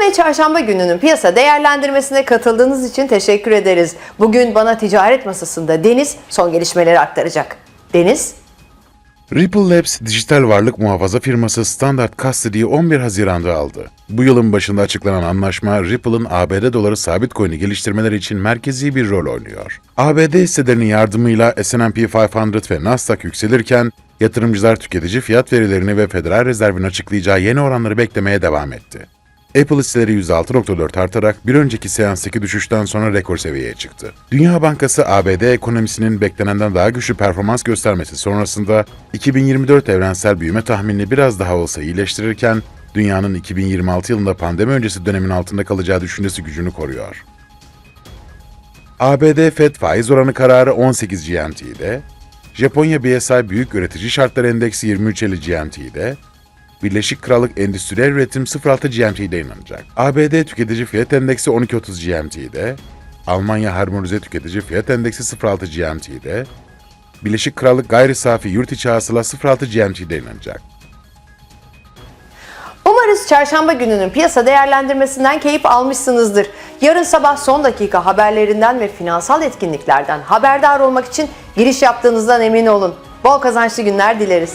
Yine çarşamba gününün piyasa değerlendirmesine katıldığınız için teşekkür ederiz. Bugün bana ticaret masasında Deniz son gelişmeleri aktaracak. Deniz? Ripple Labs dijital varlık muhafaza firması Standard Custody'yi 11 Haziran'da aldı. Bu yılın başında açıklanan anlaşma Ripple'ın ABD doları sabit coin'i geliştirmeleri için merkezi bir rol oynuyor. ABD hisselerinin yardımıyla S&P 500 ve Nasdaq yükselirken yatırımcılar tüketici fiyat verilerini ve Federal Rezerv'in açıklayacağı yeni oranları beklemeye devam etti. Apple hisseleri %6.4 artarak bir önceki seanstaki düşüşten sonra rekor seviyeye çıktı. Dünya Bankası ABD ekonomisinin beklenenden daha güçlü performans göstermesi sonrasında 2024 evrensel büyüme tahminini biraz daha olsa iyileştirirken dünyanın 2026 yılında pandemi öncesi dönemin altında kalacağı düşüncesi gücünü koruyor. ABD Fed faiz oranı kararı 18 GMT'de, Japonya BSI Büyük Üretici Şartları Endeksi 23.50 GMT'de, Birleşik Krallık Endüstriyel Üretim 06 GMT'de yayınlanacak. ABD Tüketici Fiyat Endeksi 12.30 GMT'de, Almanya Harmonize Tüketici Fiyat Endeksi 06 GMT'de, Birleşik Krallık Gayri Safi Yurt İçi Hasıla 06 GMT'de yayınlanacak. Umarız çarşamba gününün piyasa değerlendirmesinden keyif almışsınızdır. Yarın sabah son dakika haberlerinden ve finansal etkinliklerden haberdar olmak için giriş yaptığınızdan emin olun. Bol kazançlı günler dileriz.